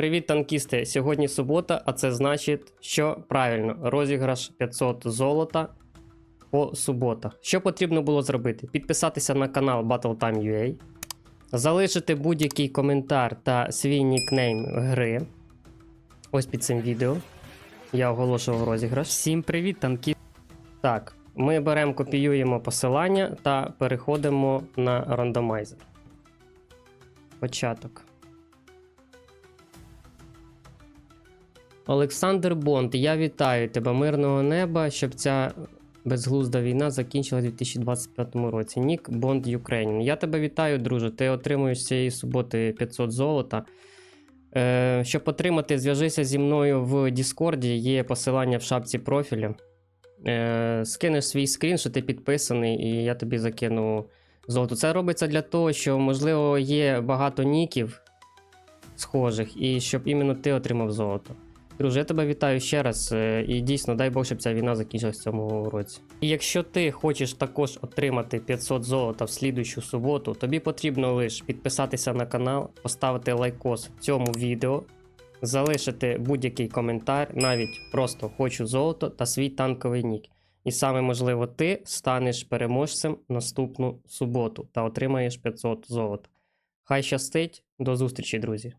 Привіт, танкісти! Сьогодні субота, а це значить, що правильно, розіграш 500 золота по суботах. Що потрібно було зробити? Підписатися на канал BattleTime.ua, залишити будь-який коментар та свій нікнейм гри. Ось під цим відео. Я оголошував розіграш. Всім привіт, танки. Так, ми беремо, копіюємо посилання та переходимо на рандомайзер. Початок. Олександр Бонд, я вітаю тебе. Мирного неба, щоб ця безглузда війна закінчилась у 2025 році. Нік Бонд Ukraine. Я тебе вітаю, друже. Ти отримуєш цієї суботи 500 золота. Е, щоб отримати, зв'яжися зі мною в Діскорді, є посилання в шапці профіля. Е, скинеш свій скрін, що ти підписаний, і я тобі закину золото. Це робиться для того, що, можливо, є багато ніків схожих, і щоб іменно ти отримав золото. Друже, я тебе вітаю ще раз. е, І дійсно, дай Бог, щоб ця війна закінчилась в цьому році. І якщо ти хочеш також отримати 500 золота в слідущу суботу, тобі потрібно лише підписатися на канал, поставити лайкос в цьому відео, залишити будь-який коментар, навіть просто хочу золото та свій танковий нік. І саме можливо, ти станеш переможцем наступну суботу та отримаєш 500 золота. Хай щастить, до зустрічі, друзі!